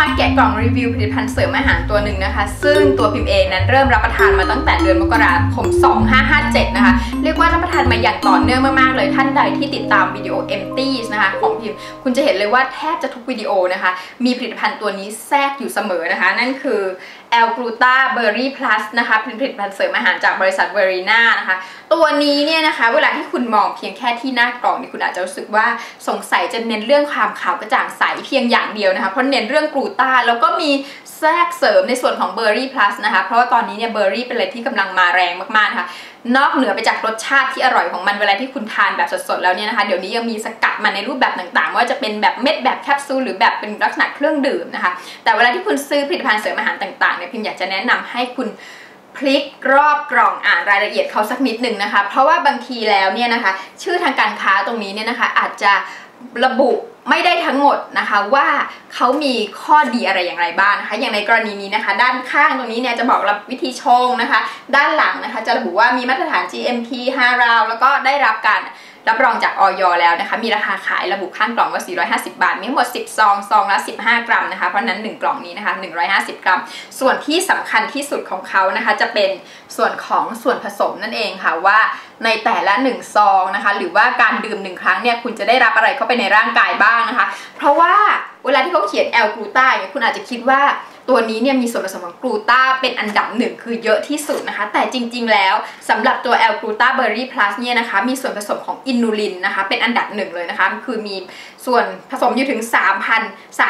มาแกะกล่องรีวิวผลิตภัณฑ์เสริมอาหารตัวหนึ่งนะคะ ซึ่งตัวพิมพ์เองนั้นเริ่มรับประทานมาตั้งแต่เดือนมกราคม 2557 นะคะ เรียกว่ารับประทานมาอย่างต่อเนื่องมากๆเลยท่านใดที่ติดตามวิดีโอ empty นะคะของพิมพ์ คุณจะเห็นเลยว่าแทบจะทุกวิดีโอนะคะ มีผลิตภัณฑ์ตัวนี้แทรกอยู่เสมอนะคะ นั่นคือ แอลกลูตาเบอร์รี่พลัสนะคะผลิตภัณฑ์เสริมอาหารจากบริษัทเวอรีนานะคะ ตัวนี้เนี่ยนะคะเวลาที่คุณมองเพียงแค่ที่หน้ากล่องนี่คุณอาจจะรู้สึกว่าสงสัยจะเน้นเรื่องความขาวกระจ่างใสเพียงอย่างเดียวนะคะเพราะเน้นเรื่องกลูตาแล้วก็มี แทรกเสริมในส่วนของเบอร์รี่พลัสนะคะ เพราะว่าตอนนี้เนี่ยเบอร์รี่เป็นอะไรที่กำลังมาแรงมากๆนะคะนอกเหนือไปจากรสชาติที่อร่อยของมันเวลาที่คุณทานแบบสดๆแล้วเนี่ยนะคะเดี๋ยวนี้ยังมีสกัดมาในรูปแบบต่างๆ ว่าจะเป็นแบบเม็ดแบบแคปซูลหรือแบบเป็นลักษณะเครื่องดื่มนะคะ แต่เวลาที่คุณซื้อผลิตภัณฑ์เสริมอาหารต่างๆเนี่ยพิมอยากจะแนะนำให้คุณพลิกรอบกล่องอ่านรายละเอียดเขาสักนิดหนึ่งนะคะ เพราะว่าบางทีแล้วเนี่ยนะคะ ชื่อทางการค้าตรงนี้เนี่ยนะคะ อาจจะระบุ ไม่ได้ทั้งหมดนะคะว่าเขามีข้อดีอะไรอย่างไรบ้างนะคะ อย่างในกรณีนี้นะคะ ด้านข้างตรงนี้เนี่ยจะบอกรับวิธีชงนะคะ ด้านหลังนะคะ จะระบุว่ามีมาตรฐาน GMP 5ราว แล้วก็ได้รับการ รับรองจากออยแล้วนะคะ มีราคาขายระบุข้างกล่องว่า 450 บาท มีทั้งหมด 10 ซอง ซองละ 15 กรัมนะคะ เพราะนั้น 1 กล่องนี้นะคะ 150 กรัม ส่วนที่สำคัญที่สุดของเขานะคะ จะเป็นส่วนของส่วนผสมนั่นเองค่ะว่าในแต่ละ 1 ซองนะคะ หรือว่าการดื่ม 1 ครั้งเนี่ย คุณจะได้รับอะไรเข้าไปในร่างกายบ้างนะคะ เพราะว่าเวลาที่เขาเขียนแอลกลูตาเนี่ยคุณอาจจะคิดว่า ตัวนี้เนี่ยมีส่วนผสมของกลูตาเป็นอันดับหนึ่งคือเยอะที่สุดนะคะ แต่จริง ๆ แล้วสำหรับตัวแอลกลูตาเบอร์รี่พลัสเนี่ยนะคะมีส่วนผสมของอินูลินนะคะเป็นอันดับหนึ่งเลยนะคะคือมี ส่วนผสมอยู่ถึง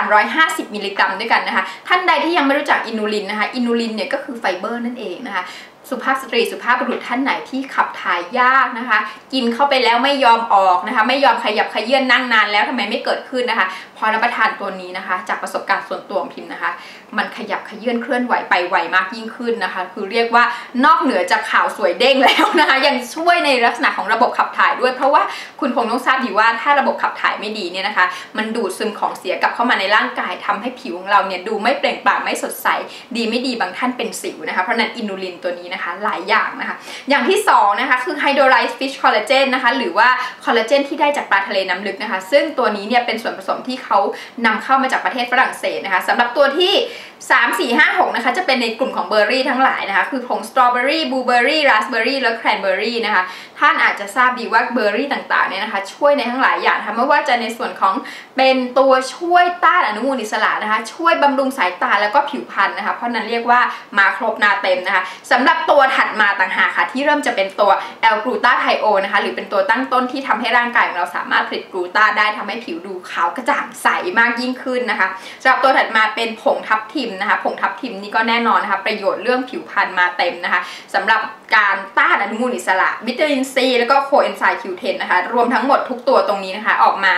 3,350 มิลลิกรัมด้วยกันนะคะ ท่านใดที่ยังไม่รู้จักอินูลินนะคะ อินูลินเนี่ยก็คือไฟเบอร์นั่นเองนะคะ สุภาพสตรีสุภาพบุรุษท่านไหนที่ขับถ่ายยากนะคะ กินเข้าไปแล้วไม่ยอมออกนะคะ ไม่ยอมขยับขยื่นนั่งนานแล้วทำไมไม่เกิดขึ้นนะคะ พอรับประทานตัวนี้นะคะ จากประสบการณ์ส่วนตัวของพิมพ์นะคะ มันขยับขยื่นเคลื่อนไหวไปไวมากยิ่งขึ้นนะคะ คือเรียกว่านอกเหนือจากข่าวสวยเด้งแล้วนะคะ ยังช่วยในลักษณะของระบบขับถ่ายด้วย เพราะว่าคุณคงต้องทราบดีว่าถ้าระบบขับถ่ายไม่ดีเนี่ยนะคะ มันดูดซึมของเสียกลับเข้ามาในร่างกายทำให้ผิวของเราเนี่ยดูไม่เปล่งปลั่งไม่สดใส ดีไม่ดีบางท่านเป็นสิวนะคะ เพราะนั้นอินูลินตัวนี้นะคะหลายอย่างนะคะ อย่างที่2นะคะคือไฮโดรไลซ์ฟิชคอลลาเจนนะคะหรือว่าคอลลาเจนที่ได้จากปลาทะเลน้ำลึกนะคะ ซึ่งตัวนี้เนี่ยเป็นส่วนผสมที่เขานำเข้ามาจากประเทศฝรั่งเศสนะคะสำหรับตัวที่3 4 5 6นะคะจะเป็นในกลุ่มของเบอร์รี่ทั้งหลายนะคะคือผงสตรอเบอรี่บลูเบอรี่ราสเบอรี่และแครนเบอร์รี่นะคะท่านอาจจะทราบดีว่าเบอร์รี่ต่างๆเนี่ยนะคะช่วยในทั้งหลายอย่างนะคะไม่ว่าจะในส่วนของเป็นตัวช่วยต้านอนุมูลอิสระนะคะ ช่วยบำรุงสายตาแล้วก็ผิวพรรณนะคะ เพราะนั้นเรียกว่ามาครบนาเต็มนะคะสำหรับตัวถัดมาต่างหากค่ะ ที่เริ่มจะเป็นตัวแอลกลูตาไทโอนะคะ หรือเป็นตัวตั้งต้นที่ทำให้ร่างกายของเราสามารถผลิตกลูตาได้ทำให้ผิวดูขาวกระจ่างใสมากยิ่งขึ้นนะคะสำหรับตัวถัดมาเป็นผงทับทิมนะคะ ผงทับทิมนี่ก็แน่นอนนะคะ ประโยชน์เรื่องผิวพรรณมาเต็มนะคะสำหรับการต้านอนุมูลอิสระวิตามินซีแล้วก็โคเอนไซม์คิวเทนนะคะ รวมทั้งหมดทุกตัวตรงนี้นะคะ ออกมา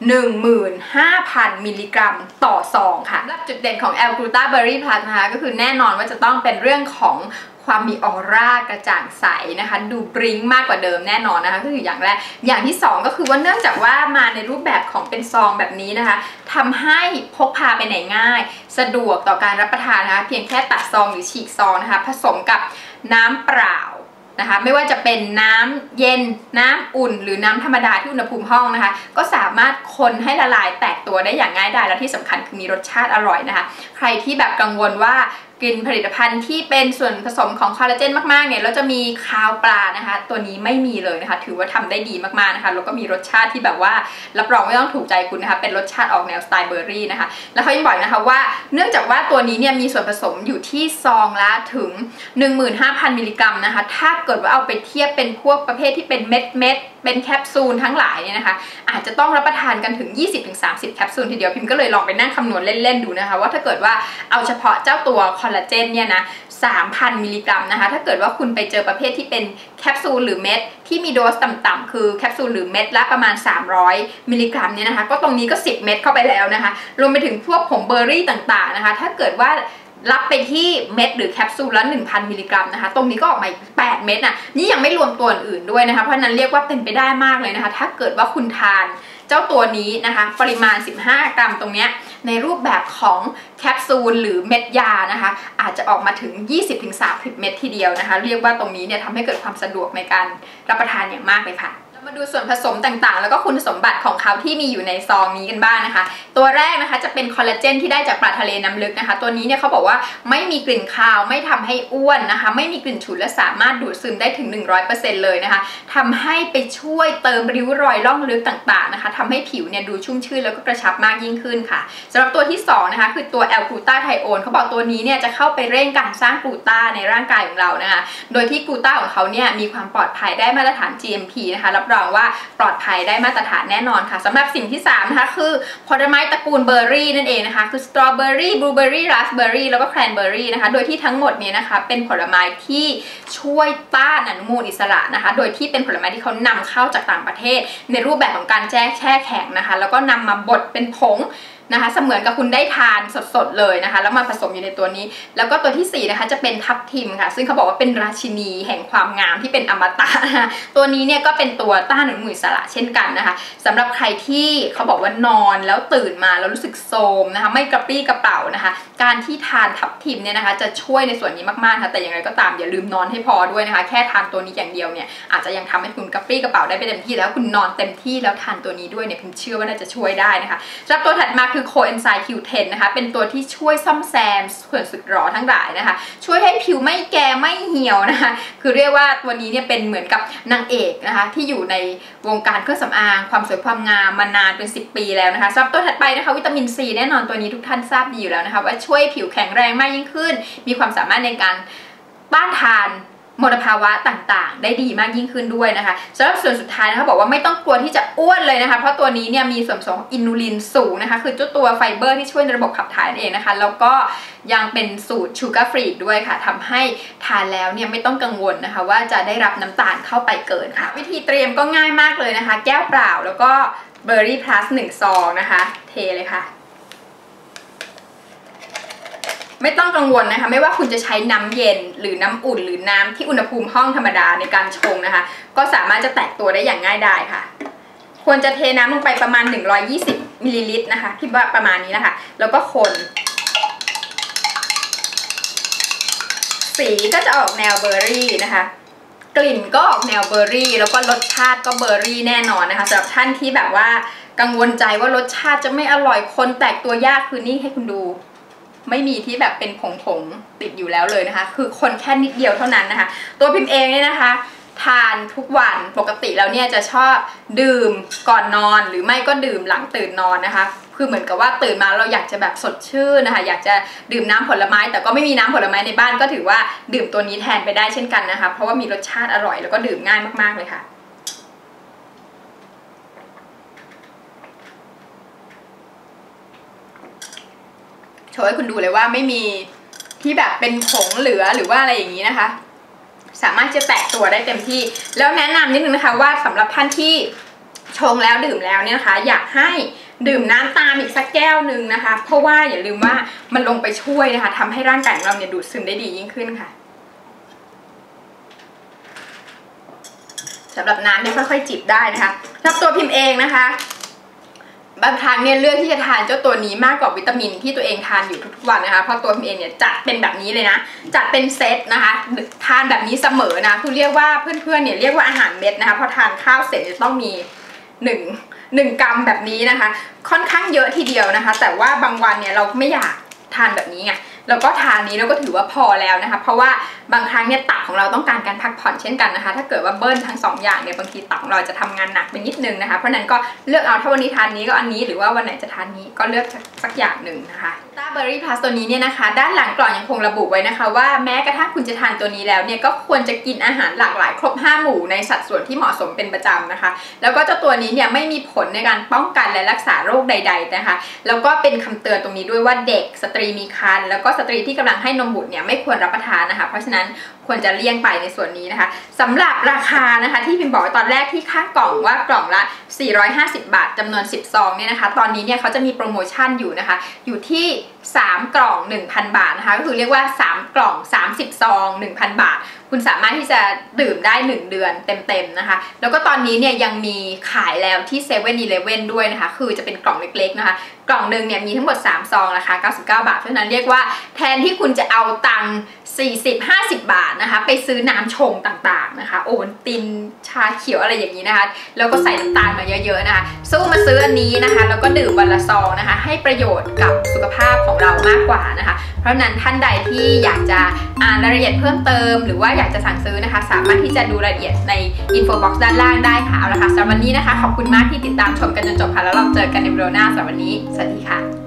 15,000 มิลลิกรัมต่อซองค่ะและจุดเด่นของแอลกลูตาเบอร์รี่พลัสนะคะก็คือแน่นอนว่าจะต้องเป็นเรื่องของความมีออร่ากระจ่างใสนะคะ ดูบริ้งมากกว่าเดิมแน่นอนนะคะก็คืออย่างแรก อย่างที่ 2 ก็คือว่าเนื่องจากว่ามาในรูปแบบของเป็นซองแบบนี้นะคะทำให้พกพาไปไหนง่าย สะดวกต่อการรับประทานนะคะ เพียงแค่ตัดซองหรือฉีกซองนะคะ ผสมกับน้ำเปล่า นะคะไม่ว่าจะเป็นน้ำเย็นน้ำอุ่น หรือน้ำธรรมดาที่อุณหภูมิห้องนะคะ ก็สามารถคนให้ละลายแตกตัวได้อย่างง่ายดายและที่สำคัญคือมีรสชาติอร่อยนะคะ ใครที่แบบกังวลว่า กินผลิตภัณฑ์ที่เป็นส่วนผสมของคอลลาเจนมากๆเนี่ยแล้วจะมีคาวปลานะคะ ตัวนี้ไม่มีเลยนะคะ ถือว่าทำได้ดีมากๆนะคะแล้วก็มีรสชาติที่แบบว่ารับรองไม่ต้องถูกใจคุณนะคะเป็นรสชาติออกแนวสไตล์เบอร์รี่นะคะ แล้วเขายังบอกนะคะว่าเนื่องจากว่าตัวนี้เนี่ยมีส่วนผสมอยู่ที่ซองละถึง 15,000 มิลลิกรัมนะคะ ถ้าเกิดว่าเอาไปเทียบเป็นพวกประเภทที่เป็นเม็ดเม็ดเป็นแคปซูลทั้งหลายเนี่ยนะคะอาจจะต้องรับประทานกันถึง 20-30 แคปซูลทีเดียวพิมก็เลยลองไปนั่งคำนวณเล่นๆดูนะคะ ว่าถ้าเกิดว่าเอาเฉพาะเจ้าตัวคอลลาเจนเนี่ยนะ3,000 มิลลิกรัมนะคะ ถ้าเกิดว่าคุณไปเจอประเภทที่เป็นแคปซูลหรือเม็ดที่มีโดสต่ำๆคือแคปซูลหรือเม็ดละประมาณ 300 มิลลิกรัมเนี่ยนะคะ ก็ตรงนี้ก็ 10 เม็ดเข้าไปแล้วนะคะ รวมไปถึงพวกผงเบอร์รี่ต่างๆนะคะ ถ้าเกิดว่ารับไปที่เม็ดหรือแคปซูลละ 1,000 มิลลิกรัมนะคะ ตรงนี้ก็ออกมาอีก8เม็ดน่ะ นี่ยังไม่รวมตัวอื่นด้วยนะคะ เพราะนั้นเรียกว่าเป็นไปได้มากเลยนะคะ ถ้าเกิดว่าคุณทานเจ้าตัวนี้นะคะ ปริมาณ 15 กรัมตรงเนี้ย ในรูปแบบของแคปซูลหรือเม็ดยานะคะ อาจจะออกมาถึง 20-30 เม็ดทีเดียวนะคะ เรียกว่าตรงนี้เนี่ยทำให้เกิดความสะดวกในการรับประทานอย่างมากเลยค่ะ มาดูส่วนผสมต่างๆ แล้วก็คุณสมบัติของเขาที่มีอยู่ในซองนี้กันบ้างนะคะ ตัวแรกนะคะจะเป็นคอลลาเจนที่ได้จากปลาทะเลน้ำลึกนะคะ ตัวนี้เนี่ยเขาบอกว่าไม่มีกลิ่นคาวไม่ทำให้อ้วนนะคะ ไม่มีกลิ่นฉุนและสามารถดูดซึมได้ถึง 100%เลยนะคะทำให้ไปช่วยเติมริ้วรอยล่องลึกต่างๆนะคะทำให้ผิวเนี่ยดูชุ่มชื่นแล้วก็กระชับมากยิ่งขึ้นค่ะสำหรับตัวที่2นะคะคือตัวแอลกลูตาไทโอนเขาบอกตัวนี้เนี่ยจะเข้าไปเร่งการสร้างกลูตาในร่างกายของเรานะคะ โดยที่กลูตาของเขาเนี่ยมีความปลอดภัยได้มาตรฐาน GMP นะคะรับรองว่าปลอดภัยได้มาตรฐานแน่นอนค่ะสำหรับสิ่งที่3นะคะคือผลไม้ตระกูลเบอร์รี่นั่นเองนะคะคือสตรอเบอร์รี่บลูเบอร์รี่ราสเบอร์รี่แล้วก็แครนเบอร์รี่นะคะโดยที่ทั้งหมดนี้นะคะเป็นผลไม้ที่ช่วยต้านอนุมูลอิสระนะคะ โดยที่เป็นผลไม้ที่เขานำเข้าจากต่างประเทศ ในรูปแบบของการแช่แช่แข็งนะคะ แล้วก็นำมาบดเป็นผง นะคะเสมือนกับคุณได้ทานสดๆเลยนะคะ แล้วมาผสมอยู่ในตัวนี้ แล้วก็ตัวที่4นะคะจะเป็นทับทิมค่ะ ซึ่งเขาบอกว่าเป็นราชินีแห่งความงามที่เป็นอมตะนะคะตัวนี้เนี่ยก็เป็นตัวต้านอนุมูลอิสระเช่นกันนะคะสำหรับใครที่เขาบอกว่านอนแล้วตื่นมาแล้วรู้สึกโทมนะคะ ไม่กระปรี้กระเป๋านะคะ การที่ทานทับทิมเนี่ยนะคะ จะช่วยในส่วนนี้มากๆค่ะแต่อย่างไรก็ตามอย่าลืมนอนให้พอด้วยนะคะ แค่ทานตัวนี้อย่างเดียวเนี่ยอาจจะยังทำให้คุณกระปรี้กระเป๋าได้ไปเต็มที่แล้วคุณนอนเต็มที่แล้วทานตัวนี้ด้วยเนี่ยผมเชื่อว่าน่าจะช่วยได้นะคะสำหรับตัวถัดมาคือโคเอนไซม์ Q10 นะคะ เป็นตัวที่ช่วยซ่อมแซมส่วนสึกหรอทั้งหลายนะคะ ช่วยให้ผิวไม่แก่ไม่เหี่ยวนะคะ คือเรียกว่าตัวนี้เนี่ยเป็นเหมือนกับนางเอกนะคะ ที่อยู่ในวงการเครื่องสำอาง ความสวยความงามมานานเป็น 10 ปีแล้วนะคะสำหรับตัวถัดไปนะคะวิตามินซีแน่นอนตัวนี้ทุกท่านทราบดีอยู่แล้วนะคะว่าช่วยผิวแข็งแรงมากยิ่งขึ้น มีความสามารถในการต้านทาน มลภาวะต่างๆ ได้ดีมากยิ่งขึ้นด้วยนะคะสำหรับส่วนสุดท้ายนะคะบอกว่าไม่ต้องกลัวที่จะอ้วนเลยนะคะเพราะตัวนี้เนี่ยมีส่วนผสมอินูลินสูงนะคะคือเจ้าตัวไฟเบอร์ที่ช่วยในระบบขับถ่ายนั่นเองนะคะแล้วก็ยังเป็นสูตรชูการ์ฟรีด้วยค่ะทำให้ทานแล้วเนี่ยไม่ต้องกังวลนะคะ ว่าจะได้รับน้ำตาลเข้าไปเกินค่ะ วิธีเตรียมก็ง่ายมากเลยนะคะ แก้วเปล่าแล้วก็เบอร์รี่พลัสหนึ่งซองนะคะ เทเลยค่ะ ไม่ต้องกังวลนะคะ ไม่ว่าคุณจะใช้น้ำเย็นหรือน้ำอุ่น หรือน้ำที่อุณหภูมิห้องธรรมดาในการชงนะคะ ก็สามารถจะแตกตัวได้อย่างง่ายดายค่ะ ควรจะเทน้ำลงไปประมาณ 120มิลลิลิตรนะคะคิดว่าประมาณนี้นะคะ แล้วก็คน สีก็จะออกแนวเบอร์รี่นะคะกลิ่นก็ออกแนวเบอร์รี่ แล้วก็รสชาติก็เบอร์รี่แน่นอนนะคะสำหรับท่านที่แบบว่ากังวลใจว่ารสชาติจะไม่อร่อยคนแตกตัวยากคือนี่ให้คุณดู ไม่มีที่แบบเป็นผงๆติดอยู่แล้วเลยนะคะ คือคนแค่นิดเดียวเท่านั้นนะคะ ตัวพิมพ์เองเนี่ยนะคะ ทานทุกวันปกติแล้วเนี่ยจะชอบดื่มก่อนนอนหรือไม่ก็ดื่มหลังตื่นนอนนะคะคือเหมือนกับว่าตื่นมาเราอยากจะแบบสดชื่นนะคะ อยากจะดื่มน้ำผลไม้ แต่ก็ไม่มีน้ำผลไม้ในบ้านก็ถือว่าดื่มตัวนี้แทนไปได้เช่นกันนะคะ เพราะว่ามีรสชาติอร่อยแล้วก็ดื่มง่ายมากๆเลยค่ะ โชว์ให้คุณดูเลยว่าไม่มีที่แบบเป็นผงเหลือหรือว่าอะไรอย่างนี้นะคะ สามารถจะแตกตัวได้เต็มที่ แล้วแนะนำนิดนึงนะคะว่าสำหรับท่านที่ชงแล้วดื่มแล้วเนี่ยนะคะ อยากให้ดื่มน้ำตามอีกสักแก้วหนึ่งนะคะ เพราะว่าอย่าลืมว่ามันลงไปช่วยนะคะทำให้ร่างกายของเราเนี่ยดูดซึมได้ดียิ่งขึ้นค่ะสำหรับน้ำเนี่ยค่อยๆจิบได้นะคะสำหรับตัวพิมพ์เองนะคะ บางครั้งเนี่ยเลือกที่จะทานเจ้าตัวนี้มากกว่าวิตามินที่ตัวเองทานอยู่ทุกๆวันนะคะเพราะตัวพิมเองเนี่ยจัดเป็นแบบนี้เลยนะจัดเป็นเซตนะคะทานแบบนี้เสมอนะคือเรียกว่าเพื่อนๆเนี่ยเรียกว่าอาหารเม็ดนะคะพอทานข้าวเสร็จจะต้องมีหนึ่งหนึ่งกรัมแบบนี้นะคะ ค่อนข้างเยอะทีเดียวนะคะ แต่ว่าบางวันเนี่ยเราไม่อยากทานแบบนี้ไง แล้วก็ทานนี้เราก็ถือว่าพอแล้วนะคะ เพราะว่าบางครั้งเนี่ยตับของเราต้องการการพักผ่อนเช่นกันนะคะ ถ้าเกิดว่าเบิ้ลทั้ง2ออย่างเนี่ยบางทีตับของเราจะทำงานหนักไปนิดนึงนะคะ เพราะนั้นก็เลือกเอาถ้าวันนี้ทานนี้ก็อันนี้หรือว่าวันไหนจะทานนี้ก็เลือกสักอย่างหนึ่งนะคะตาเบอร์รี่พลัสตัวนี้เนี่ยนะคะ ด้านหลังกล่องยังคงระบุไว้นะคะ ว่าแม้กระทั่งคุณจะทานตัวนี้แล้วเนี่ยก็ควรจะกินอาหารหลากหลาย ครบ 5 หมู่ในสัดส่วนที่เหมาะสมเป็นประจำนะคะ แล้วก็เจ้าตัวนี้เนี่ยไม่มีผลในการป้องกันและรักษาโรคใด ๆนะคะ แล้วก็เป็นคำเตือนตรงนี้ด้วยว่าเด็กสตรีมีครรภ์แล้วก็สตรีที่กำลังให้นมบุตรเนี่ยไม่ควรรับประทานนะคะ เพราะฉะนั้นควรจะเลี่ยงไปในส่วนนี้นะคะสำหรับราคานะคะที่พิมบอกตอนแรกที่ข้างกล่องว่ากล่องละ 450 บาทจำนวน 10 ซองเนี่ยนะคะ ตอนนี้เนี่ยเขาจะมีโปรโมชั่นอยู่นะคะ อยู่ที่ 3 กล่อง 1,000 บาทนะคะ ก็คือเรียกว่า 3 กล่อง 30 ซอง 1,000 บาท คุณสามารถที่จะดื่มได้ 1 เดือนเต็มๆนะคะ แล้วก็ตอนนี้เนี่ยยังมีขายแล้วที่7 e เ e ่ e อด้วยนะคะ คือจะเป็นกล่องเล็กๆนะคะ กล่องหนึ่งเนี่ยมีทั้งหมด 3 ซองราคา99 บาท เพราะนั้นเรียกว่าแทนที่คุณจะเอาตังค์40-50 บาทนะคะไปซื้อน้ำชงต่างๆนะคะ โอวัลตินชาเขียวอะไรอย่างนี้นะคะ แล้วก็ใส่น้ำตาลมาเยอะๆนะคะสู้มาซื้ออันนี้นะคะ แล้วก็ดื่มวันละซองนะคะ ให้ประโยชน์กับสุขภาพของเรามากกว่านะคะ เพราะนั้นท่านใดที่อยากจะอ่านรายละเอียดเพิ่มเติม หรือว่าอยากจะสั่งซื้อนะคะ สามารถที่จะดูรายละเอียดในอินโฟบ็อกซ์ด้านล่างได้ค่ะเอาละค่ะสำหรับวันนี้นะคะขอบคุณมากที่ติดตามชมกันจนจบค่ะแล้วเราเจอกันในวิดีโอหน้าสำหรับวันนี้สวัสดีค่ะ